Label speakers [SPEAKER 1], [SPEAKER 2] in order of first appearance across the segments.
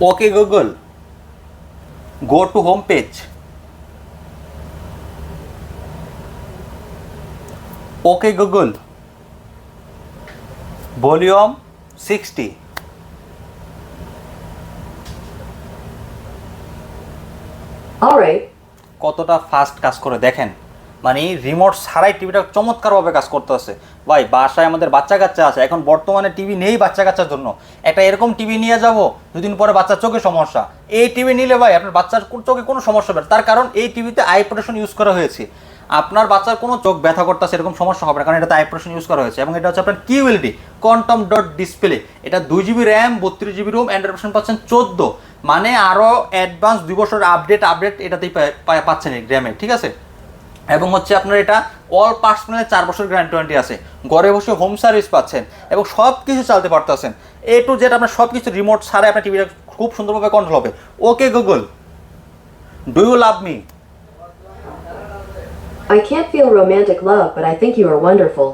[SPEAKER 1] Okay, Google. Go to home page. Okay, Google. Volume 60.
[SPEAKER 2] All right.
[SPEAKER 1] কতটা fast কাজ করে দেখেন মানে রিমোট ছাড়াই টিভিটা চমৎকারভাবে কাজ করতেছে। ভাই, বাসায় আমাদের বাচ্চা কাচ্চা আছে, এখন বর্তমানে টিভি নেই বাচ্চা কাচ্চার জন্য। একটা এরকম টিভি নিয়ে যাব, দুদিন পরে বাচ্চার চোখে সমস্যা। এই টিভি নিলে ভাই, আপনার বাচ্চার চোখে কোনো সমস্যা হবে। তার কারণ এই টিভিতে আই প্রোটেকশন ইউজ করা হয়েছে। আপনার বাচ্চার কোনো চোখ ব্যথা করতেছে, এরকম সমস্যা হবে না। কারণ এটাতে আই প্রোটেকশন ইউজ করা হয়েছে। এবং এটা হচ্ছে আপনার কিউএলডি কোয়ান্টাম ডট ডিসপ্লে এটা দুই জিবি র্যাম বত্রিশ জিবি রোম অ্যান্ড্রয়েড ভার্সন পাচ্ছেন চোদ্দ। মানে আরও অ্যাডভান্স দুই বছর আপডেট আপডেট এটাতেই পাচ্ছেন এই র্যামে ঠিক আছে? এবং হচ্ছে আপনার এটা অল পার্টস মিলে চার বছর গ্যারান্টি ওয়ারেন্টি আছে। ঘরে বসে হোম সার্ভিস পাচ্ছেন এবং সব কিছু চালাতে পারতেছেন। এ টু জেড আপনার সব কিছু রিমোট ছাড়াই আপনার টিভিটা খুব সুন্দরভাবে কন্ট্রোল হবে। Okay Google do you love me
[SPEAKER 2] I can't feel romantic love, but I think you are wonderful.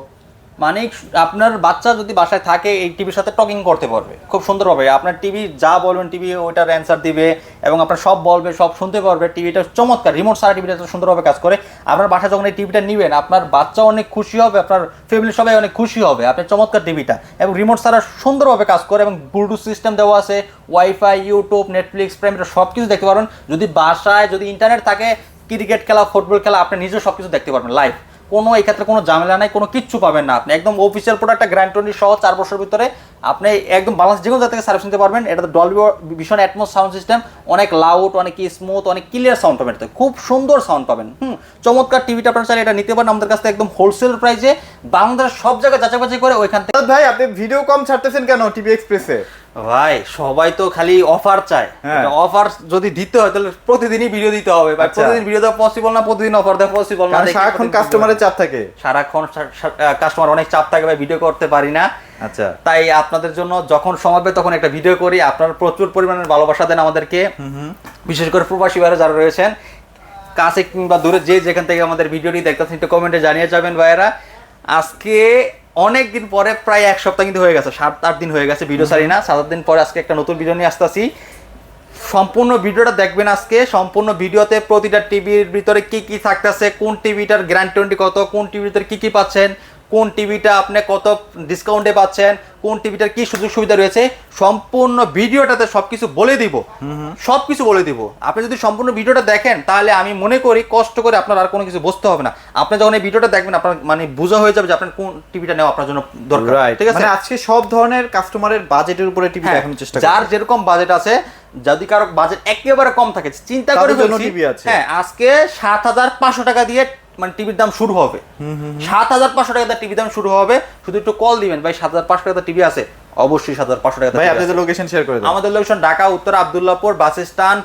[SPEAKER 1] মানে আপনার বাচ্চা যদি বাসায় থাকে, এই টিভির সাথে টকিং করতে পারবে। খুব সুন্দরভাবে। আপনার টিভি যা বলবেন টিভি ওইটার অ্যান্সার দিবে এবং আপনার সব বলবে, সব শুনতে পারবে। টিভিটা চমৎকার। রিমোট সারা টিভিটা সুন্দরভাবে কাজ করে। আপনার বাসায় যখন এই টিভিটা নেবেন, আপনার বাচ্চা অনেক খুশি হবে, আপনার ফ্যামিলি সবাই অনেক খুশি হবে। আপনার চমৎকার টিভিটা এবং রিমোট সারা সুন্দরভাবে কাজ করে এবং ব্লুটুথ সিস্টেম দেওয়া আছে ওয়াইফাই ইউটিউব নেটফ্লিক্স প্রাইম এটা সব কিছু দেখতে পারবেন। যদি বাসায় যদি ইন্টারনেট থাকে ক্রিকেট খেলা ফুটবল খেলা, আপনি নিজেও সব কিছু দেখতে পারবেন লাইভ কোনো এক্ষেত্রে ক্ষেত্রে কোনো ঝামেলা নাই, কোনো কিচ্ছু পাবেন না আপনি। একদম অফিসিয়াল প্রোডাক্টটা টোয়েন্টি সহ চার বছর ভিতরে আপনি একদম বালান্স যে কোনো জায়গা থেকে সার্ভিস নিতে পারবেন। এটা তো ডলবি ভীষণ অ্যাটমোস সাউন্ড সিস্টেম অনেক লাউড অনেক স্মুথ অনেক ক্লিয়ার সাউন্ড পাবেন এটাতে। খুব সুন্দর সাউন্ড পাবেন হুম? চমৎকার টিভিটা আপনার চাইলে এটা নিতে পারেন আমাদের কাছ থেকে একদম হোলসেল প্রাইসে বাংলাদেশের সব জায়গায় যাচাই করে ওইখান থেকে
[SPEAKER 3] ভাই আপনি ভিডিও কম ছাড়তেছেন কেন টিভি এক্সপ্রেসে
[SPEAKER 1] ভাই সবাই তো খালি অফার চায়।
[SPEAKER 3] হ্যাঁ।
[SPEAKER 1] অফার যদি দিতে হয় তাহলে প্রতিদিনই ভিডিও দিতে হবে। ভাই
[SPEAKER 3] আচ্ছা।
[SPEAKER 1] প্রতিদিন ভিডিও দেওয়া পসিবল না প্রতিদিন অফার দেওয়া পসিবল না?
[SPEAKER 3] সারাক্ষণ কাস্টমারের চাপ থাকে।
[SPEAKER 1] সারাক্ষণ কাস্টমার অনেক চাপ থাকে ভাই ভিডিও করতে পারি না।
[SPEAKER 3] আচ্ছা।
[SPEAKER 1] তাই আপনাদের জন্য যখন সময় পাই তখন একটা ভিডিও করি। আপনারা প্রচুর পরিমাণের ভালোবাসা দেন আমাদেরকে। বিশেষ করে প্রবাসী ভাইরা যারা রয়েছেন কাছে কিংবা দূরে যে যেখান থেকে আমাদের ভিডিওটি দেখতেছেন একটু কমেন্টে জানিয়ে যাবেন ভাইয়েরা। আজকে অনেক দিন পরে প্রায় এক সপ্তাহ কিন্তু হয়ে গেছে সাত আট দিন হয়ে গেছে ভিডিও সারি না। সাত আট দিন পরে আজকে একটা নতুন ভিডিও নিয়ে আসতেছি। সম্পূর্ণ ভিডিওটা দেখবেন আজকে। সম্পূর্ণ ভিডিওতে প্রতিটা টিভির ভিতরে কি কি থাকতেছে কোন টিভিটার গ্র্যান্ড টোয়েন্টি কত কোন টিভির ভিতরে কি কি পাচ্ছেন কোন টিভিটা আপনি কত ডিসকাউন্টে পাচ্ছেন কোন টিভিটার কি সুযোগ সুবিধা রয়েছে সম্পূর্ণ ভিডিওটাতে সবকিছু বলে দিব। সবকিছু বলে দিব। আপনি যদি সম্পূর্ণ ভিডিওটা দেখেন তাহলে আমি মনে করি কষ্ট করে আপনার আর কোনো কিছু বুঝতে হবে না। আপনি যখন এই ভিডিওটা দেখবেন আপনার মানে বোঝা হয়ে যাবে যে আপনার কোন টিভিটা নেওয়া আপনার জন্য দরকার। ঠিক আছে?
[SPEAKER 3] মানে আজকে সব ধরনের কাস্টমারের বাজেটের উপরে টিভি
[SPEAKER 1] হ্যাঁ,
[SPEAKER 3] দেখানোর চেষ্টা
[SPEAKER 1] যার যেরকম বাজেট আছে যদি কারও বাজেট একেবারে কম থাকে চিন্তা করে। হ্যাঁ আজকে সাত হাজার পাঁচশো টাকা দিয়ে মানে টিভির দাম শুরু হবে। সাত হাজার পাঁচশো টাকা টিভির দাম শুরু হবে। শুধু একটু কল দিবেন। ভাই সাত হাজার পাঁচশো টাকা টিভি আছে। অবশ্যই সাত হাজার পাঁচশো টাকা
[SPEAKER 3] ভাই আপনাদের লোকেশন শেয়ার করে
[SPEAKER 1] আমাদের লোকেশন ঢাকা উত্তর Abdullapur bus stand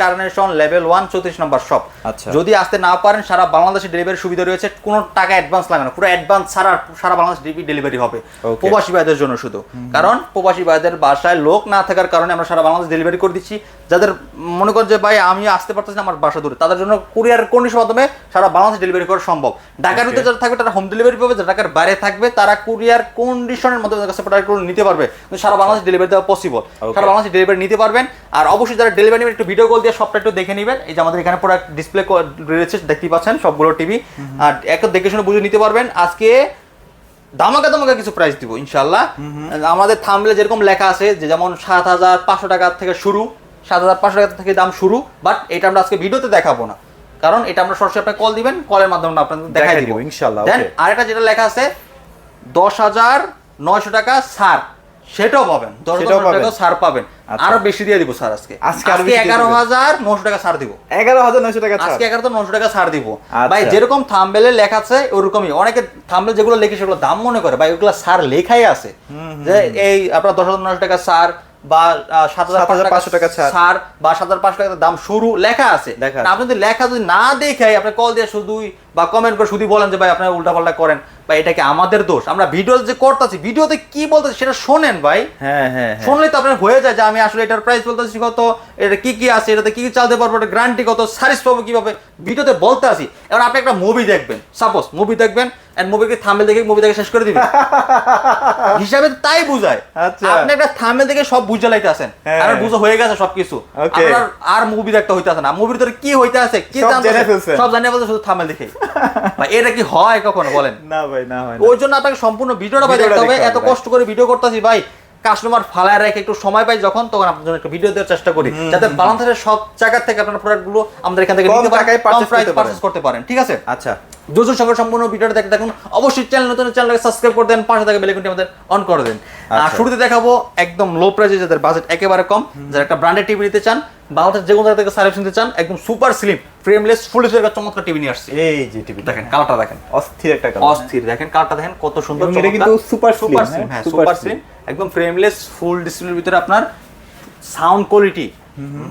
[SPEAKER 1] Carnation level one চৌত্রিশ নম্বর শপ
[SPEAKER 3] আচ্ছা।
[SPEAKER 1] যদি আসতে না পারেন সারা বাংলাদেশে ডেলিভারি সুবিধা রয়েছে। কোনো টাকা অ্যাডভান্স লাগে না। পুরো অ্যাডভান্স ছাড়া সারা বাংলাদেশ ডেলিভারি হবে। প্রবাসী ভাইদের জন্য শুধু। কারণ প্রবাসী ভাইদের বাসায় লোক না থাকার কারণে আমরা সারা বাংলাদেশ ডেলিভারি করে দিচ্ছি। যাদের মনে করেন যে ভাই আমি আসতে পারতেছি না আমার বাসা দূরে। তাদের জন্য কুরিয়ার কন্ডিশন মাধ্যমে সারা বাংলাদেশ ডেলিভারি করা সম্ভব। ঢাকার ভিতরে যারা থাকবে তারা হোম ডেলিভারি পাবে। যারা ঢাকার বাইরে থাকবে তারা কুরিয়ার কন্ডিশনের মধ্যে তাদের কাছে প্রোডাক্ট নিতে পারবে। কিন্তু সারা বাংলাদেশ ডেলিভারি দেওয়া পসিবল সারা বাংলাদেশ ডেলিভারি নিতে পারবেন। আর অবশ্যই যারা ডেলিভারি নেবেন একটু ভিডিও কল দিয়ে সবটা একটু দেখে নেবেন। এই যে আমাদের এখানে প্রোডাক্ট ডিসপ্লে রয়েছে দেখতেই পাচ্ছেন সবগুলো টিভি আর একটু দেখে শুনে বুঝে নিতে পারবেন। আজকে দামাকা দামাকা কিছু প্রাইস দিব ইনশাল্লাহ আমাদের থামলে যেরকম লেখা আছে যে যেমন সাত হাজার পাঁচশো টাকা থেকে শুরু সাত হাজার পাঁচশো টাকা থেকে দাম শুরু বাট এটা আমরা আজকে ভিডিওতে দেখাবো না। কারণ এটা আমরা সরাসরি আপনাকে কল দিবেন কলের মাধ্যমে আপনাদের দেখাই দিব
[SPEAKER 3] ইনশাল্লাহ,
[SPEAKER 1] দেন. আরেকটা যেটা লেখা আছে দশ হাজার নয়শো টাকা ছাড়। সেটাও পাবেন। দশ টাকা
[SPEAKER 3] পাবেন।
[SPEAKER 1] পাবেন।
[SPEAKER 3] আচ্ছা।
[SPEAKER 1] আরও বেশি দিয়ে দিব স্যার আজকে।
[SPEAKER 3] আজকে
[SPEAKER 1] আজকে এগারো হাজার নশো টাকা দিব।
[SPEAKER 3] এগারো হাজার নয়শো টাকা
[SPEAKER 1] আজকে এগারো নশো টাকা দিব।
[SPEAKER 3] আচ্ছা।
[SPEAKER 1] ভাই যেরকম থাম্বেলে লেখা আছে ওরকমই। অনেকে থাম্বেল যেগুলো লিখে সেগুলো দাম মনে করে। ভাই ওগুলো সার লেখাই আছে। যে এই আপনার দশ হাজার নশো টাকা সার বা সাত হাজার পাঁচশো
[SPEAKER 3] টাকা।
[SPEAKER 1] সার বা সাত হাজার পাঁচশো টাকা দাম শুরু লেখা আছে। আপনি যদি লেখা যদি না দেখে আপনি কল দিয়ে শুধুই বা কমেন্ট করে শুধু বলেন যে ভাই আপনারা উল্টাপাল্টা করেন। বা এটা কি আমাদের দোষ? আমরা ভিডিও যে করতেছি ভিডিওতে কি বলতেছি সেটা শোনেন ভাই।
[SPEAKER 3] হ্যাঁ হ্যাঁ হ্যাঁ।
[SPEAKER 1] শুনলেই তো আপনার হয়ে যায় যে আমি আসলে এটার প্রাইস বলতেছি কত এটা কি কি আছে এটাতে কি কি চালতে পারব এটা গ্যারান্টি কত সার্ভিস পাবো কীভাবে? ভিডিওতে বলতে আসি। এবার আপনি একটা মুভি দেখবেন। সাপোজ মুভি দেখবেন এন্ড মুভিকে থামে দেখে মুভি দেখে শেষ করে দিবেন। হিসাবে তাই বুঝায়।
[SPEAKER 3] আচ্ছা।
[SPEAKER 1] আপনি একটা থামে দেখে সব বুঝে লাইতে আছেন।
[SPEAKER 3] হ্যাঁ।
[SPEAKER 1] আর বুঝে হয়ে গেছে সবকিছু. আপনার আর মুভি দেখতে হইতে আছে না। মুভির ভিতরে কি হইতে আছে কি
[SPEAKER 3] সব
[SPEAKER 1] জানতে। সব জানিয়ে ফেলছে শুধু থামে দেখে ভাই এটা কি হয় কখনো? বলেন।
[SPEAKER 3] না ভাই না হয়
[SPEAKER 1] ওই জন্য আপনাকে সম্পূর্ণ ভিডিওটা ভাই দেখতে হবে। এত কষ্ট করে ভিডিও করতেছি ভাই কাস্টমার ফালায় রেখে একটু সময় পাই যখন তখন আপনার জন্য একটা ভিডিও দেওয়ার চেষ্টা করি। যাতে বাংলাদেশের সব জায়গা থেকে আপনার প্রোডাক্টগুলো আমাদের এখান থেকে নিতে পারেন কম প্রাইস
[SPEAKER 3] পারেন।
[SPEAKER 1] পারচেজ করতে পারেন। ঠিক আছে?
[SPEAKER 3] আচ্ছা।
[SPEAKER 1] দুজন সঙ্গে সম্পূর্ণ ভিডিওটা দেখতে দেখুন অবশ্যই চ্যানেল নতুন চ্যানেলকে সাবস্ক্রাইব করে দেন পাশে থাকা বেলাইকনটি আমাদের অন করে দেন। আর
[SPEAKER 3] আচ্ছা।
[SPEAKER 1] শুরুতে দেখাবো একদম লো প্রাইসে যাদের বাজেট একেবারে কম যারা একটা ব্র্যান্ডেড টিভি নিতে চান বাংলাদেশ যে কোনো জায়গা থেকে সার্ভিস নিতে চান একদম সুপার স্লিম ফ্রেমলেস ফুল একটা চমৎকার টিভি নিয়ে আসছে।
[SPEAKER 3] এই যে টিভি
[SPEAKER 1] দেখেন কালারটা দেখেন।
[SPEAKER 3] অস্থির একটা কালার
[SPEAKER 1] অস্থির দেখেন কালারটা দেখেন কত সুন্দর
[SPEAKER 3] এটা কিন্তু
[SPEAKER 1] সুপার
[SPEAKER 3] হ্যাঁ?
[SPEAKER 1] স্লিম হ্যাঁ সুপার স্লিম একদম ফ্রেমলেস ফুল ডিসপ্লের ভিতরে আপনার সাউন্ড কোয়ালিটি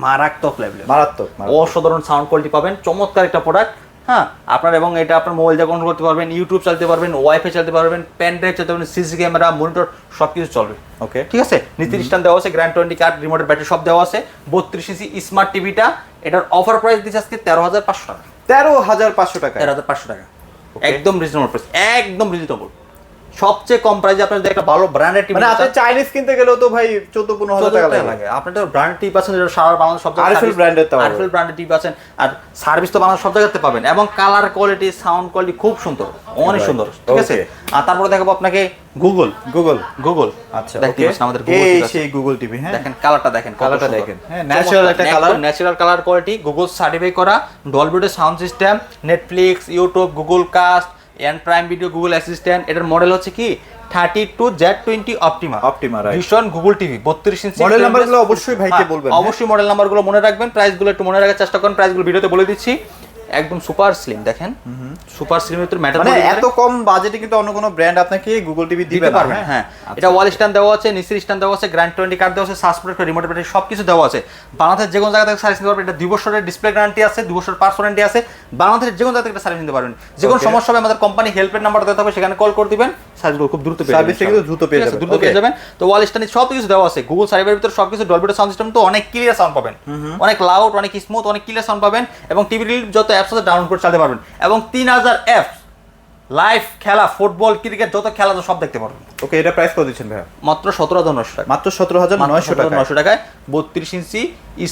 [SPEAKER 1] মারাত্মক
[SPEAKER 3] মারাত্মক মারাত্মক।
[SPEAKER 1] অসাধারণ সাউন্ড কোয়ালিটি পাবেন চমৎকার একটা প্রোডাক্ট হ্যাঁ আপনার এবং এটা আপনার মোবাইল দিয়ে কন্ট্রোল করতে পারবেন ইউটিউব চালাতে পারবেন ওয়াইফাই চালাতে পারবেন পেন ড্রাইভ চালাতে পারবেন সিসি ক্যামেরা মনিটর সব কিছু চলবে
[SPEAKER 3] ওকে
[SPEAKER 1] ঠিক আছে? নীতি স্টান দেওয়া আছে গ্র্যান্ড টোয়েন্টি কার্ড রিমোটের ব্যাটারি সব দেওয়া আছে বত্রিশ ইঞ্চি স্মার্ট টিভিটা এটার অফার প্রাইস দিচ্ছে আজকে তেরো হাজার পাঁচশো টাকা।
[SPEAKER 3] তেরো হাজার পাঁচশো টাকা।
[SPEAKER 1] তেরো হাজার পাঁচশো টাকা। একদম রিজনেবল প্রাইস একদম রিজনেবল সবচেয়ে কম প্রাইসে আপনার যদি একটা ভালো ব্র্যান্ডের টিভি
[SPEAKER 3] মানে আপনি চাইনিজ কিনতে গেলেও তো ভাই চোদ্দ পনেরো হাজার টাকা লাগে।
[SPEAKER 1] আপনি তো ব্র্যান্ড টিভি আছেন যেটা সারা বাংলাদেশ সব জায়গায়
[SPEAKER 3] brand এর তো
[SPEAKER 1] brand এর টিপ আছেন আর সার্ভিস তো বাংলাদেশ সব জায়গাতে পাবেন। এবং কালার কোয়ালিটি সাউন্ড কোয়ালিটি খুব সুন্দর অনেক সুন্দর ঠিক আছে? আর তারপরে দেখাবো আপনাকে গুগল
[SPEAKER 3] গুগল
[SPEAKER 1] গুগল
[SPEAKER 3] আচ্ছা
[SPEAKER 1] দেখতে পাচ্ছেন আমাদের গুগল
[SPEAKER 3] এই। সেই গুগল টিভি হ্যাঁ?
[SPEAKER 1] দেখেন কালারটা দেখেন
[SPEAKER 3] কালারটা দেখেন। হ্যাঁ, natural একটা colour
[SPEAKER 1] natural colour quality Google certify করা Dolby sound system Netflix YouTube Google cast and Prime Video Google Assistant এটার মডেল হচ্ছে কি? Thirty two Z twenty Optima
[SPEAKER 3] Optima
[SPEAKER 1] ভীষণ গুগল টিভি বত্রিশ ইঞ্চি
[SPEAKER 3] মডেল নাম্বারগুলো অবশ্যই ভাইকে
[SPEAKER 1] হ্যাঁ,
[SPEAKER 3] বলবেন, হ্যাঁ?
[SPEAKER 1] অবশ্যই মডেল নাম্বারগুলো মনে রাখবেন। প্রাইসগুলো একটু মনে রাখার চেষ্টা করেন। প্রাইসগুলো ভিডিওতে বলে দিচ্ছি। একদম সুপার স্লিম দেখেন। সুপার স্লিম ভিতরে ম্যাটার
[SPEAKER 3] মানে এত কম বাজেটে কিন্তু অন্য কোনো ব্র্যান্ড আপনাকে গুগল টিভি
[SPEAKER 1] দিতে
[SPEAKER 3] না।
[SPEAKER 1] হ্যাঁ এটা ওয়াল স্ট্যান্ড দেওয়া আছে নিচের স্ট্যান্ড দেওয়া আছে গ্র্যান্ড টোয়েন্টি কার্ড দেওয়া আছে সাসপোর্ট রিমোট ব্যাটারি সব কিছু দেওয়া আছে। বাংলাদেশের যে কোনো জায়গা থেকে সার্ভিস নিতে পারবেন। এটা দুই বছরের ডিসপ্লে গ্যারান্টি আছে দুই বছরের পার্স ওয়ারেন্টি আছে। বাংলাদেশের যে কোনো জায়গা থেকে সার্ভিস নিতে পারবেন। যে কোনো সমস্যা হবে আমাদের কোম্পানি হেল্পের নাম্বার দেওয়া থাকবে সেখানে কল করে দিবেন। সার্ভিসগুলো খুব দ্রুত পেয়ে
[SPEAKER 3] Service কিন্তু দ্রুত পেয়ে যাবেন।
[SPEAKER 1] দ্রুত পেয়ে যাবেন। তো ওয়াল স্ট্যান্ডে সব কিছু দেওয়া আছে। গুগল সার্ভারের ভিতরে সব কিছু ডলবিটো সাউন্ড সিস্টেম তো অনেক ক্লিয়ার সাউন্ড পাবেন। অনেক লাউড অনেক স্মুথ অনেক ক্লিয়ার সাউন্ড পাবেন। এবং টিভি যত অ্যাপস আছে ডাউনলোড করে চালাতে পারবেন। এবং তিন হাজার অ্যাপস লাইভ খেলা ফুটবল ক্রিকেট যত খেলা সব দেখতে পারবেন।
[SPEAKER 3] ওকে এটা প্রাইস কত দিচ্ছেন ভাই
[SPEAKER 1] মাত্র সতেরো হাজার নশো টাকা।
[SPEAKER 3] মাত্র সতেরো হাজার নয়শো টাকা
[SPEAKER 1] নশো টাকায়। বত্রিশ ইঞ্চি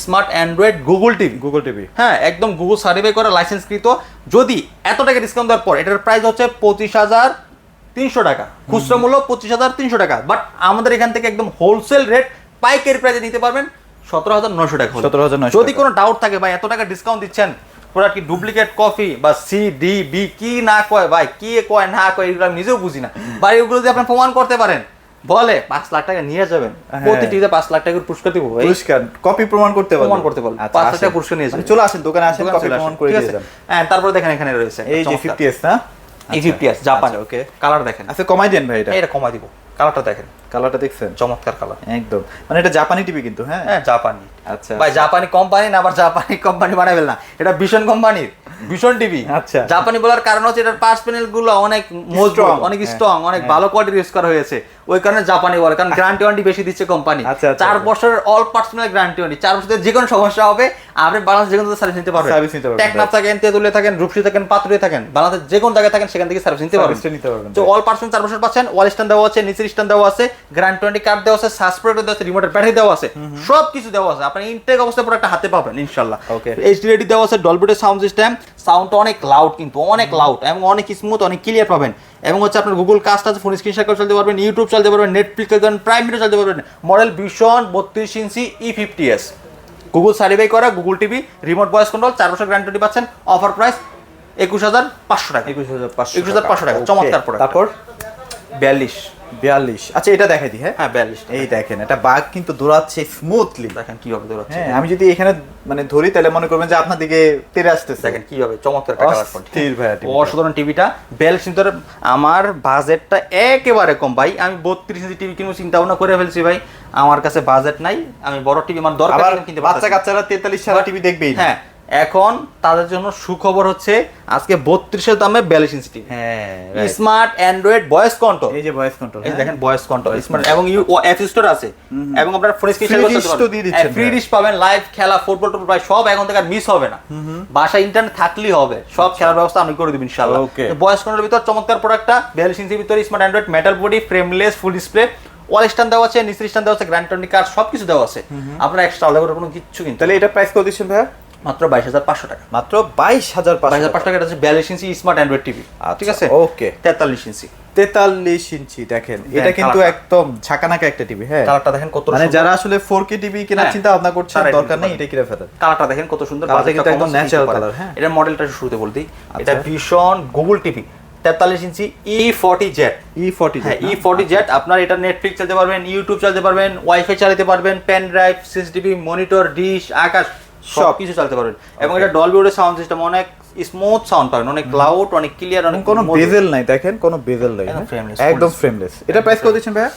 [SPEAKER 1] smart Android Google TV
[SPEAKER 3] Google TV
[SPEAKER 1] হ্যাঁ একদম গুগল সার্টিফাই করা লাইসেন্সকৃত যদি এত টাকা ডিসকাউন্ট দেওয়ার পর এটার প্রাইস হচ্ছে পঁচিশ হাজার তিনশো টাকা। খুচরা মূল্য পঁচিশ হাজার তিনশো টাকা। বাট আমাদের এখান থেকে একদম হোলসেল রেট পাইকারি প্রাইসে নিতে পারবেন সতেরো হাজার নশো টাকা হলে।
[SPEAKER 3] 17,900
[SPEAKER 1] যদি কোনো ডাউট থাকে ভাই এত টাকা ডিসকাউন্ট দিচ্ছেন ওরা কি ডুপ্লিকেট কফি বা সি ডি বি কি না কয় ভাই কি কয় না কয় এগুলো আমি নিজেও বুঝি না। ভাই এগুলো যদি আপনি প্রমাণ করতে পারেন বলে পাঁচ লাখ টাকা নিয়ে যাবেন।
[SPEAKER 3] প্রতিটিতে
[SPEAKER 1] প্রতি পাঁচ লাখ টাকার পুরস্কার দিব
[SPEAKER 3] পুরস্কার কপি প্রমাণ করতে পারবেন
[SPEAKER 1] প্রমাণ করতে পারবেন।
[SPEAKER 3] আচ্ছা,
[SPEAKER 1] পাঁচ
[SPEAKER 3] লাখ
[SPEAKER 1] টাকা পুরস্কার নিয়ে যাবেন।
[SPEAKER 3] মানে চলে আসেন দোকানে আসেন কপি প্রমাণ করে দিয়ে যাবেন
[SPEAKER 1] হ্যাঁ তারপরে দেখেন এখানে রয়েছে
[SPEAKER 3] এই যে। ফিফটি এস না?
[SPEAKER 1] ফিফটি জাপান
[SPEAKER 3] ওকে
[SPEAKER 1] কালার দেখেন।
[SPEAKER 3] আচ্ছা কমাই দেন ভাই এটা।
[SPEAKER 1] এটা কমাই দিব। কালারটা দেখেন।
[SPEAKER 3] কালারটা দেখছেন?
[SPEAKER 1] চমৎকার কালার
[SPEAKER 3] একদম। মানে এটা জাপানি টিভি কিন্তু হ্যাঁ?
[SPEAKER 1] হ্যাঁ জাপানি
[SPEAKER 3] আচ্ছা
[SPEAKER 1] ভাই জাপানি কোম্পানি না আবার জাপানি কোম্পানি বানাবেন না এটা ভীষণ কোম্পানির ভীষণ টিভি
[SPEAKER 3] আচ্ছা।
[SPEAKER 1] জাপানি বলার কারণ হচ্ছে এটার পাঁচ প্যানেলগুলো অনেক মজবুত অনেক
[SPEAKER 3] হ্যাঁ,
[SPEAKER 1] স্ট্রং অনেক ভালো কোয়ালিটির ইউজ করা হয়েছে। ওই কারণে জাপানি বলে কারণ গ্যারান্টি ওয়ারেন্টি বেশি দিচ্ছে কোম্পানি।
[SPEAKER 3] আচ্ছা, আচ্ছা,
[SPEAKER 1] চার
[SPEAKER 3] আচ্ছা।
[SPEAKER 1] বছরের অল পার্সোনাল গ্যারান্টি ওয়ারেন্টি চার বছরের যে কোনো সমস্যা হবে আপনি বাংলাদেশ যে কোনো সার্ভিস নিতে পারবেন।
[SPEAKER 3] Service নিতে পারবেন,
[SPEAKER 1] টেকনাফ থাকেন তেতুলে থাকেন রূপসী থাকেন পাতুরে থাকেন বাংলাদেশ যে কোনো জায়গায় থাকেন সেখান থেকে সার্ভিস নিতে পারবেন।
[SPEAKER 3] নিতে পারবেন,
[SPEAKER 1] তো অল পার্সন চার বছর পাচ্ছেন ওয়াল স্ট্যান্ড দেওয়া আছে নিচের স্ট্যান্ড দেওয়া আছে গ্র্যান্ড টোয়েন্টি কার্ড দেওয়া আছে সাসপোর্ট দেওয়া আছে রিমোটের ব্যাটারি দেওয়া আছে সব কিছু দেওয়া আছে। আপনি ইনটেক অবস্থায় পুরো একটা হাতে পাবেন ইনশাল্লাহ।
[SPEAKER 3] ওকে
[SPEAKER 1] এইচডি রেডি দেওয়া আছে ডলবিটের সাউন্ড সিস্টেম সাউন্ডটা অনেক লাউড কিন্তু অনেক লাউড এবং অনেক স্মুথ অনেক ক্লিয়ার পাবেন। এবং হচ্ছে আপনার গুগল কাস্ট আছে ফোন স্ক্রিন শেয়ার চালাতে পারবেন ইউটিউব চলতে পারবেন নেটফ্লিক্স চালাতে পারবেন প্রাইম ভিডিও চালাতে পারবেন। মডেল ভীষণ বত্রিশ ইঞ্চি E fifty S Google certify করা Google TV remote voice control চার বছর গ্যারান্টি পাচ্ছেন অফার প্রাইস একুশ হাজার পাঁচশো টাকা।
[SPEAKER 3] একুশ হাজার পাঁচশো
[SPEAKER 1] 21,500 টাকা,
[SPEAKER 3] Okay,
[SPEAKER 1] চমৎকার product।
[SPEAKER 3] তারপর?
[SPEAKER 1] বিয়াল্লিশ।
[SPEAKER 3] বিয়াল্লিশ। আচ্ছা এটা দেখাই দিই হ্যাঁ?
[SPEAKER 1] হ্যাঁ বিয়াল্লিশ
[SPEAKER 3] এই দেখেন এটা বাঘ কিন্তু দৌড়াচ্ছে স্মুথলি
[SPEAKER 1] দেখেন কীভাবে দৌড়াচ্ছে।
[SPEAKER 3] হ্যাঁ আমি যদি এখানে মানে ধরি তাহলে মনে করবেন যে আপনার দিকে তেরে আসতেছে।
[SPEAKER 1] দেখেন কীভাবে চমৎকার একটা কালার
[SPEAKER 3] ভাইয়া টিভিটা।
[SPEAKER 1] অসাধারণ টিভিটা। বেল সিন্তর আমার বাজেটটা একেবারে কম। ভাই আমি বত্রিশ ইঞ্চি টিভি কিনবো চিন্তা ভাবনা করে ফেলছি ভাই। আমার কাছে বাজেট নাই আমি বড় টিভি আমার দরকার কিনতে
[SPEAKER 3] বাচ্চা কাচ্চারা তেতাল্লিশ সারা টিভি দেখবেই
[SPEAKER 1] হ্যাঁ এখন তাদের জন্য সুখবর হচ্ছে আজকে বত্রিশের দামে বিয়াল্লিশ ইঞ্চি টিভি।
[SPEAKER 3] হ্যাঁ
[SPEAKER 1] স্মার্ট অ্যান্ড্রয়েড ভয়েস কন্ট্রোল।
[SPEAKER 3] এই যে ভয়েস কন্ট্রোল
[SPEAKER 1] এই দেখেন ভয়েস কন্ট্রোল স্মার্ট এবং ইউ অ্যাপ স্টোর আছে। এবং আপনার ফোন স্ক্রিন
[SPEAKER 3] Free dish তো দিয়ে দিচ্ছেন
[SPEAKER 1] ফ্রি ডিশ পাবেন লাইভ খেলা ফুটবল টুটবল প্রায় সব এখন থেকে মিস হবে না। বাসায় ইন্টারনেট থাকলেই হবে। সব খেলার ব্যবস্থা আমি করে দেব ইনশাআল্লাহ।
[SPEAKER 3] Okay.
[SPEAKER 1] ভয়েস কন্ট্রোলের ভিতর চমৎকার প্রোডাক্টটা বিয়াল্লিশ ইঞ্চির ভিতরে smart Android metal body frameless full display wall stand দেওয়া আছে নিচের স্ট্যান্ড দেওয়া আছে গ্র্যান্ড টোয়েন্টি কার্ড সব কিছু দেওয়া আছে। আপনার এক্সট্রা আলাদা করে কোনো কিছু কিন্তু
[SPEAKER 3] তাহলে এটা প্রাইস কত দিচ্ছেন ভাইয়া?
[SPEAKER 1] মাত্র বাইশ হাজার পাঁচশো টাকা।
[SPEAKER 3] মাত্র বাইশ হাজার
[SPEAKER 1] বাইশ হাজার পাঁচশো টাকা এটা হচ্ছে বিয়াল্লিশ ইঞ্চি স্মার্ট অ্যান্ড্রয়েড টিভি ঠিক আছে?
[SPEAKER 3] ওকে
[SPEAKER 1] তেতাল্লিশ ইঞ্চি।
[SPEAKER 3] তেতাল্লিশ ইঞ্চি দেখেন এটা কিন্তু। একদম ঝাঁকানাকা একটা টিভি হ্যাঁ।
[SPEAKER 1] কালারটা দেখেন কত
[SPEAKER 3] মানে যারা আসলে ফোর কে টিভি কেনার
[SPEAKER 1] হ্যাঁ,
[SPEAKER 3] চিন্তা ভাবনা
[SPEAKER 1] এটা
[SPEAKER 3] দরকার নেই এটা কিনে ফেলেন।
[SPEAKER 1] কালারটা দেখেন কত সুন্দর
[SPEAKER 3] কালারটা কিন্তু একদম
[SPEAKER 1] পারেন।
[SPEAKER 3] কালার, হ্যাঁ।
[SPEAKER 1] এটার মডেলটা শুরুতে বলতে
[SPEAKER 3] আচ্ছা।
[SPEAKER 1] এটা ভীষণ গুগল টিভি তেতাল্লিশ ইঞ্চি E forty Z
[SPEAKER 3] E forty
[SPEAKER 1] হ্যাঁ ই ফর্টি জেড আপনার এটা নেটফ্লিক্স চালাতে পারবেন ইউটিউব চালাতে পারবেন ওয়াইফাই চালাতে পারবেন pen drive CCTV monitor dish Akash. সব। কিছু চালাতে পারবেন। এবং এটা ডলবি সাউন্ড সিস্টেম অনেক স্মুথ সাউন্ড পাবেন অনেক লাউড অনেক ক্লিয়ার অনেক
[SPEAKER 3] কোনো বেজেল নাই দেখেন কোনো বেজেল নাই
[SPEAKER 1] একদম
[SPEAKER 3] হ্যাঁ? ফ্রেমলেস এটা প্রাইস কত দিচ্ছেন
[SPEAKER 1] আহ,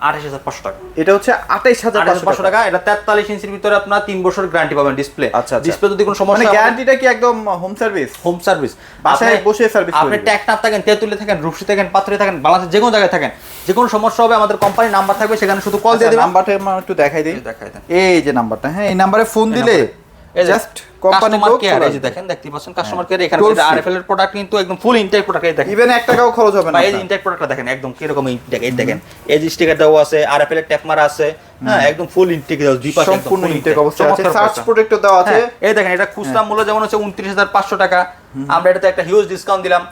[SPEAKER 1] আঠাশ হাজার পাঁচশো টাকা।
[SPEAKER 3] এটা হচ্ছে
[SPEAKER 1] আঠাশ হাজার পাঁচশো টাকা। এটা তেতাল্লিশ ইঞ্চির ভিতরে আপনার তিন বছর গ্যারান্টি পাবেন ডিসপ্লে
[SPEAKER 3] আচ্ছা, আচ্ছা।
[SPEAKER 1] ডিসপ্লে যদি কোনো
[SPEAKER 3] মানে
[SPEAKER 1] সমস্যা হয়-
[SPEAKER 3] গ্যারান্টিটা কি একদম হোম সার্ভিস
[SPEAKER 1] হোম সার্ভিস
[SPEAKER 3] বাসায় বসে সার্ভিস
[SPEAKER 1] আপনি
[SPEAKER 3] দিবে।
[SPEAKER 1] ট্যাকনাফ থাকেন তেঁতুলে থাকেন রূপসী থাকেন পাত্রে থাকেন বাংলাদেশের যে কোনো জায়গায় থাকেন যে কোনো সমস্যা হবে আমাদের কোম্পানির নাম্বার থাকবে সেখানে শুধু কল দিয়ে দেবেন।
[SPEAKER 3] নাম্বারটা একটু দেখাই দিই।
[SPEAKER 1] দেখাই দেন
[SPEAKER 3] এই যে নাম্বারটা হ্যাঁ এই নাম্বারে ফোন দিলে জাস্ট কোম্পানি
[SPEAKER 1] লোক কেয়ার এই যে দেখেন দেখতে পাচ্ছেন কাস্টমার কেয়ার এখানে
[SPEAKER 3] যেটা
[SPEAKER 1] আরএফএল এর প্রোডাক্ট কিন্তু একদম ফুল ইনটেক প্রোডাক্ট এই দেখেন।
[SPEAKER 3] ইভেন 1 টাকাও খরচ হবে না
[SPEAKER 1] এই। ইনটেক প্রোডাক্টটা দেখেন একদম কীরকম ইনটেক এই দেখেন। এই যে স্টিকার দাও আছে আরএফএল এর ট্যাপ মারা আছে হ্যাঁ একদম ফুল ইনটেক দেওয়া দুই পাশে
[SPEAKER 3] সম্পূর্ণ ইনটেক অবস্থা আছে। সার্চ। প্রোটেক্টর দেওয়া আছে।
[SPEAKER 1] হ্যাঁ, এই দেখেন এটা খুচরা মূল্য যেমন হচ্ছে উনত্রিশ হাজার পাঁচশো টাকা আমরা এটাতে একটা হিউজ ডিসকাউন্ট দিলাম।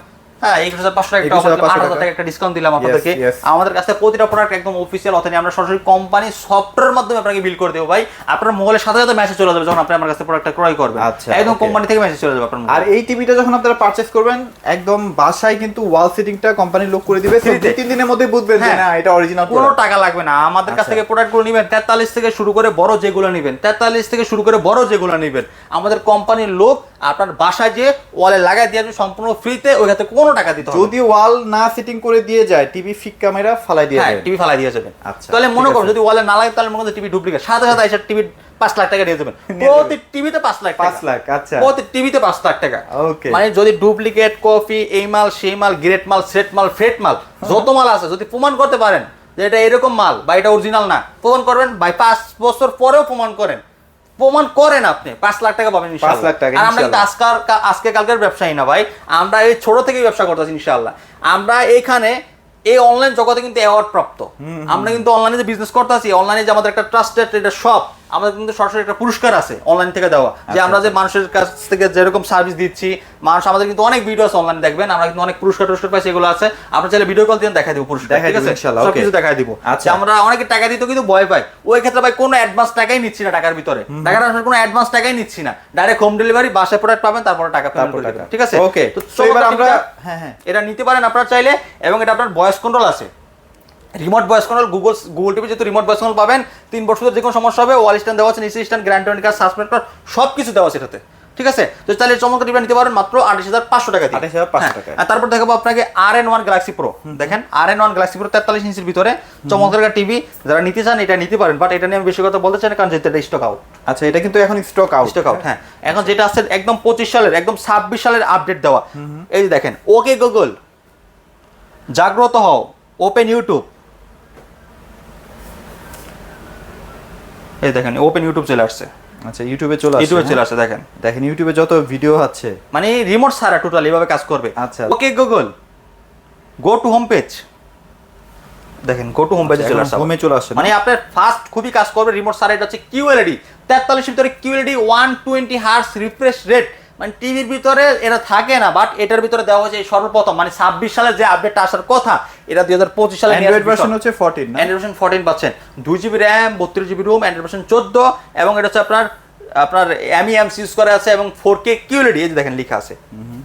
[SPEAKER 1] হ্যাঁ একুশ হাজার পাঁচশো টাকা আট হাজার
[SPEAKER 3] টাকা।
[SPEAKER 1] টাকা একটা ডিসকাউন্ট দিলাম আপনাদেরকে। আমাদের কাছে প্রতিটা প্রোডাক্ট একদম অফিসিয়াল আমরা সরাসরি কোম্পানি সফটওয়্যার মাধ্যমে আপনাকে বিল করে দেবো ভাই। আপনার মোবাইলের সাথে সাথে মেসেজ চলে যাবে যখন আপনি আমার কাছে প্রোডাক্টটা ক্রয় করবেন।
[SPEAKER 3] আচ্ছা,
[SPEAKER 1] একদম কোম্পানি থেকে মেসেজ চলে যাবে আপনার
[SPEAKER 3] আর এই টিভিটা যখন আপনারা পারচেজ করবেন একদম বাসায় কিন্তু ওয়াল সিটিংটা লোক করে দিবে। দুই তিন দিনের মধ্যে বুঝবেন যে
[SPEAKER 1] হ্যাঁ।
[SPEAKER 3] না এটা অরিজিনাল
[SPEAKER 1] কোনো টাকা লাগবে না। আমাদের কাছ
[SPEAKER 3] আচ্ছা।
[SPEAKER 1] থেকে প্রোডাক্টগুলো নেবেন তেতাল্লিশ থেকে শুরু করে বড় যেগুলো নেবেন তেতাল্লিশ থেকে শুরু করে বড় যেগুলো নেবেন। আমাদের কোম্পানির লোক আপনার বাসায় যে ওয়ালে লাগাই দিয়ে আসবে সম্পূর্ণ ফ্রিতে ওই হাতে কোনো টাকা দিতে হবে
[SPEAKER 3] যদি ওয়াল না সিটিং করে দিয়ে যায় টিভি ফিক ক্যামেরা ফালাই দিয়ে
[SPEAKER 1] হ্যাঁ
[SPEAKER 3] যায়
[SPEAKER 1] টিভি ফালাই দিয়ে যাবেন
[SPEAKER 3] আচ্ছা,
[SPEAKER 1] তাহলে মনে
[SPEAKER 3] ঠিক
[SPEAKER 1] করো যদি ওয়ালে না লাগে তাহলে মনে করো টিভি ডুপ্লিকেট সাথে সাথে এসে টিভি পাঁচ লাখ টাকা দিয়ে দেবেন প্রতি টিভিতে পাঁচ লাখ
[SPEAKER 3] পাঁচ লাখ আচ্ছা।
[SPEAKER 1] প্রতি টিভিতে পাঁচ লাখ টাকা।
[SPEAKER 3] Okay.
[SPEAKER 1] মানে যদি ডুপ্লিকেট কপি এই মাল সেই মাল গ্রেট মাল সেট মাল ফ্রেট মাল যত মাল আছে যদি প্রমাণ করতে পারেন যে এটা এরকম মাল বা এটা অরিজিনাল না প্রমাণ করবেন ভাই পাঁচ বছর পরেও প্রমাণ করেন। প্রমাণ করেন আপনি। পাঁচ লাখ টাকা পাবেন পাঁচ
[SPEAKER 3] লাখ টাকা,
[SPEAKER 1] আর আমরা কিন্তু। আজকাল আজকে কালকের ব্যবসায়ী না ভাই। আমরা এই ছোট থেকে ব্যবসা করতেছি ইনশাআল্লাহ আমরা এখানে এই অনলাইন জগতে কিন্তু অ্যাওয়ার্ড প্রাপ্ত। আমরা কিন্তু অনলাইনে যে বিজনেস করতেছি অনলাইনে যে আমাদের একটা ট্রাস্টেড এটা শপ আমাদের কিন্তু সরাসরি একটা পুরস্কার আছে অনলাইন থেকে দেওয়া যে
[SPEAKER 3] আচ্ছা।
[SPEAKER 1] আমরা যে মানুষের কাছ থেকে যেরকম সার্ভিস দিচ্ছি মানুষ আমাদের কিন্তু অনেক ভিডিও আছে অনলাইনে দেখবেন আমরা কিন্তু অনেক পুরস্কার টুরস্কার পাইছি এগুলো আছে। আপনার চাইলে ভিডিও কল দিয়ে দেখাই দিব পুরস্কার ঠিক আছে? সব কিছু দেখাই দিব।
[SPEAKER 3] আচ্ছা।
[SPEAKER 1] আচ্ছা। আমরা অনেকে টাকা দিতে কিন্তু ভয় পাই। ওই ক্ষেত্রে ভাই কোনো অ্যাডভান্স টাকাই নিচ্ছি না টাকার ভিতরে। টাকার আসলে কোনো অ্যাডভান্স টাকাই নিচ্ছি না। ডাইরেক্ট হোম ডেলিভারি বাসায় প্রোডাক্ট পাবেন তারপরে টাকা পেমেন্ট করে ঠিক আছে?
[SPEAKER 3] ওকে
[SPEAKER 1] তো
[SPEAKER 3] তো এবার আমরা হ্যাঁ হ্যাঁ।
[SPEAKER 1] এটা নিতে পারেন আপনারা চাইলে এবং এটা আপনার ভয়েস কন্ট্রোল আছে। Remote voice control Google Google TV যেহেতু রিমোট ভয়েস কন্ট্রোল পাবেন তিন বছর যে কোনো সমস্যা হবে ওয়াল স্ট্যান্ড দেওয়া আছে নিচে stand grand twenty suspend card সব কিছু দেওয়া আছে এটাতে। ঠিক আছে? তো চাইলে চমৎকার টিভি নিতে পারেন মাত্র আঠাশ হাজার পাঁচশো টাকা দিয়ে।
[SPEAKER 3] 28,500
[SPEAKER 1] হ্যাঁ,
[SPEAKER 3] টাকায়।
[SPEAKER 1] আর তারপর দেখাবো আপনাকে R N one Galaxy Pro দেখেন R N one Galaxy Pro তেতাল্লিশ ইঞ্চির ভিতরে চমৎকার টিভি যারা নিতে চান এটা নিতে পারেন বাট এটা নিয়ে আমি বেশি কথা বলতে চাই না কারণ যেটা স্টক আউট
[SPEAKER 3] আচ্ছা এটা কিন্তু এখন স্টক আউট
[SPEAKER 1] স্টক আউট হ্যাঁ। এখন যেটা আছে একদম পঁচিশ সালের একদম ছাব্বিশ সালের আপডেট দেওয়া। এই যে দেখেন ওকে গুগল জাগ্রত হও ওপেন ইউটিউব এই দেখেন ওপেন ইউটিউব চলে আসছে।
[SPEAKER 3] আচ্ছা ইউটিউবে চলে আসছে
[SPEAKER 1] ইউটিউবে চলে
[SPEAKER 3] হ্যাঁ?
[SPEAKER 1] আসছে দেখেন।
[SPEAKER 3] দেখেন ইউটিউবে যত ভিডিও আছে।
[SPEAKER 1] মানে রিমোট সারা টোটাল এভাবে কাজ করবে।
[SPEAKER 3] আচ্ছা।
[SPEAKER 1] Okay Google go to home page দেখেন গো টু হোম পেজে চলে আসছে
[SPEAKER 3] হোমে চলে আসছে
[SPEAKER 1] মানে আপনার ফাস্ট খুবই কাজ করবে রিমোট সারা এটা হচ্ছে কিউএলইডি তেতাল্লিশ ভিতরে QLED one twenty hertz refresh rate মানে টিভির ভিতরে এটা থাকে না বাট এটার ভিতরে দেওয়া হয়েছে সর্বপ্রথম মানে ছাব্বিশ সালে যে আপডেটটা আসার কথা এটা দুই হাজার পঁচিশ সালে
[SPEAKER 3] অ্যান্ড্রয়েড ভার্সন হচ্ছে 14 না?
[SPEAKER 1] অ্যান্ড্রয়েড ভার্সন ফোরটিন পাচ্ছেন। দুই জিবি র্যাম বত্রিশ জিবি রুম অ্যান্ড্রয়েড ভার্সন চোদ্দ এবং এটা হচ্ছে আপনার আপনার এমই এমস ইউজ করা আছে এবং ফোর কে কিউএলইডি এই যে দেখেন লেখা আছে।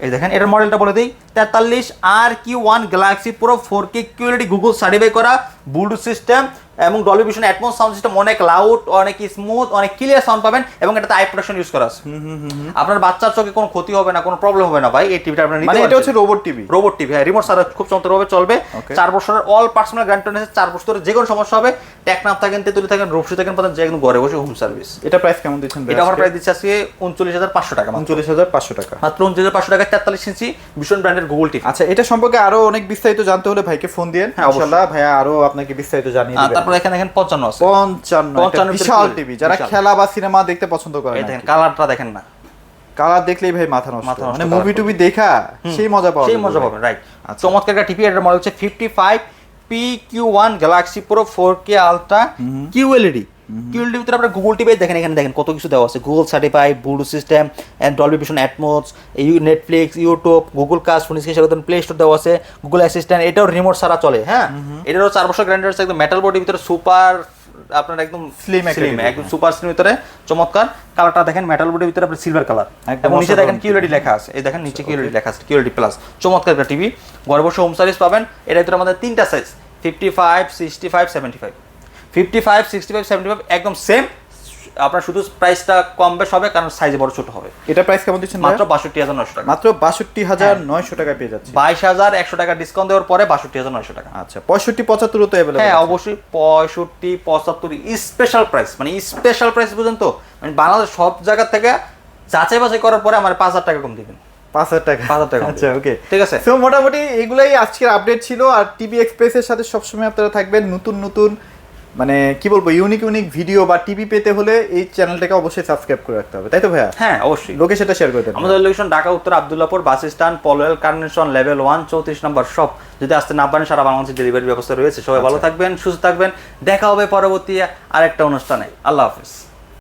[SPEAKER 1] এই দেখেন এটার মডেলটা বলে দিই তেতাল্লিশ আর কিউ ওয়ান গ্যালাক্সি পুরো four K QLED Google certify করা ব্লুটুথ সিস্টেম এবং Dolby Vision Atmos sound system অনেক লাউড অনেক স্মুথ অনেক ক্লিয়ার সাউন্ড পাবেন এবং এটাতে আই প্রোটেকশন ইউজ করা আছে। আপনার বাচ্চার চোখে কোনো ক্ষতি হবে না কোনো প্রবলেম হবে না ভাই এই টিভিটা আপনার
[SPEAKER 3] মানে এটা হচ্ছে রোবট টিভি
[SPEAKER 1] রোবট টিভি হ্যাঁ রিমোট ছাড়া খুব চমৎকারভাবে চলবে। চার বছরের অল পার্সোনাল গ্যারান্টি আছে চার বছরের যে কোনো সমস্যা হবে টেকনাফ থাকেন তেতুলি থাকেন রূপসী থাকেন পাতেন যে একদম ঘরে বসে হোম সার্ভিস
[SPEAKER 3] এটা প্রাইস কেমন দিচ্ছেন
[SPEAKER 1] এটা আমার প্রাইস দিচ্ছে আজকে উনচল্লিশ হাজার পাঁচশো টাকা।
[SPEAKER 3] উনচল্লিশ হাজার পাঁচশো টাকা।
[SPEAKER 1] মাত্র উনচল্লিশ হাজার পাঁচশো টাকা তেতাল্লিশ ইঞ্চি ভীষণ ব্র্যান্ডের গুগল টিভি
[SPEAKER 3] আচ্ছা এটা সম্পর্কে আরও অনেক বিস্তারিত জানতে হলে ভাইকে ফোন দিয়েন।
[SPEAKER 1] হ্যাঁ।
[SPEAKER 3] ইনশাআল্লাহ ভাইয়া আরও আপনাকে বিস্তারিত জানিয়ে দিবেন।
[SPEAKER 1] তারপর এখানে দেখেন পঞ্চান্ন আছে।
[SPEAKER 3] পঞ্চান্ন বিশাল টিভি যারা খেলা বা সিনেমা দেখতে পছন্দ করে
[SPEAKER 1] দেখেন কালারটা দেখেন না।
[SPEAKER 3] কালার দেখলেই ভাই মাথা নষ্ট।
[SPEAKER 1] মাথা
[SPEAKER 3] মানে মুভি। টুবি দেখা সেই মজা পাবে
[SPEAKER 1] সেই মজা। পাবেন রাইট
[SPEAKER 3] আচ্ছা।
[SPEAKER 1] চমৎকার একটা টিভি এটার মডেল হচ্ছে fifty five P Q one Galaxy Pro four K ultra Q LED Q ভিতরে আপনার গুগল টিভি দেখেন এখানে দেখেন কত কিছু দেওয়া আছে। Google certified blue system and Dolby Vision Atmos U Netflix YouTube Google Cast phone screen সেরকম প্লে স্টোর দেওয়া আছে গুগল অ্যাসিস্ট্যান্ট এটাও রিমোট ছাড়া চলে হ্যাঁ? এটারও চার বছর গ্যারান্টি আছে একদম মেটাল বডির ভিতরে সুপার আপনার একদম
[SPEAKER 3] একটা
[SPEAKER 1] স্লিম একদম সুপার স্লিম ভিতরে চমৎকার। কালারটা দেখেন মেটাল বডির ভিতরে আপনার সিলভার কালার এবং নিচে দেখেন
[SPEAKER 3] অসাধারণ
[SPEAKER 1] কিউরিটি লেখা আছে। এই দেখেন নিচে কিউরিটি লেখা আছে কিউরিটি প্লাস চমৎকার একটা টিভি ঘরে বসে হোম সার্ভিস পাবেন। এটার ভিতরে আমাদের তিনটা size fifty five sixty five seventy five fifty five sixty five seventy five একদম সেম আপনার শুধু প্রাইসটা কম বেশ হবে কারণ সাইজে বড় ছোট হবে।
[SPEAKER 3] এটা প্রাইস কেমন দিচ্ছেন
[SPEAKER 1] মাত্র বাষট্টি হাজার নয়শো টাকা।
[SPEAKER 3] মাত্র বাষট্টি হাজার নয়শো টাকায় পেয়ে যাচ্ছে।
[SPEAKER 1] বাইশ হাজার একশো টাকা ডিসকাউন্ট দেওয়ার পরে বাষট্টি হাজার নশো টাকা।
[SPEAKER 3] আচ্ছা পঁয়ষট্টি পঁচাত্তর তো অ্যাভেলেবল
[SPEAKER 1] হ্যাঁ অবশ্যই পঁয়ষট্টি পঁচাত্তর স্পেশাল প্রাইস মানে স্পেশাল প্রাইস পর্যন্ত মানে বাংলাদেশ সব জায়গা থেকে যাচাই বাছাই করার পরে আমার পাঁচ হাজার টাকা কম দিবেন।
[SPEAKER 3] পাঁচ হাজার টাকা।
[SPEAKER 1] পাঁচ হাজার টাকা
[SPEAKER 3] আচ্ছা ওকে
[SPEAKER 1] ঠিক আছে?
[SPEAKER 3] তো মোটামুটি এগুলাই আজকের আপডেট ছিল। আর টিভি এক্সপ্রেসের সাথে সবসময় আপনারা থাকবেন। নতুন নতুন মানে কি বলব ইউনিক ইউনিক ভিডিও বা টিভি পেতে হলে এই চ্যানেলটাকে অবশ্যই সাবস্ক্রাইব করে রাখতে হবে তাই তো ভাইয়া?
[SPEAKER 1] হ্যাঁ অবশ্যই।
[SPEAKER 3] লোকেশনটা শেয়ার করে দেন।
[SPEAKER 1] আমাদের লোকেশন ঢাকা উত্তর Abdullahpur bus stand Polwel Carnation level one চৌত্রিশ নম্বর শপ যদি আসতে না পারেন সারা বাংলাদেশের ডেলিভারি ব্যবস্থা রয়েছে। সবাই ভালো থাকবেন সুস্থ থাকবেন। দেখা হবে পরবর্তী আরেকটা অনুষ্ঠানে। আল্লাহ হাফিজ।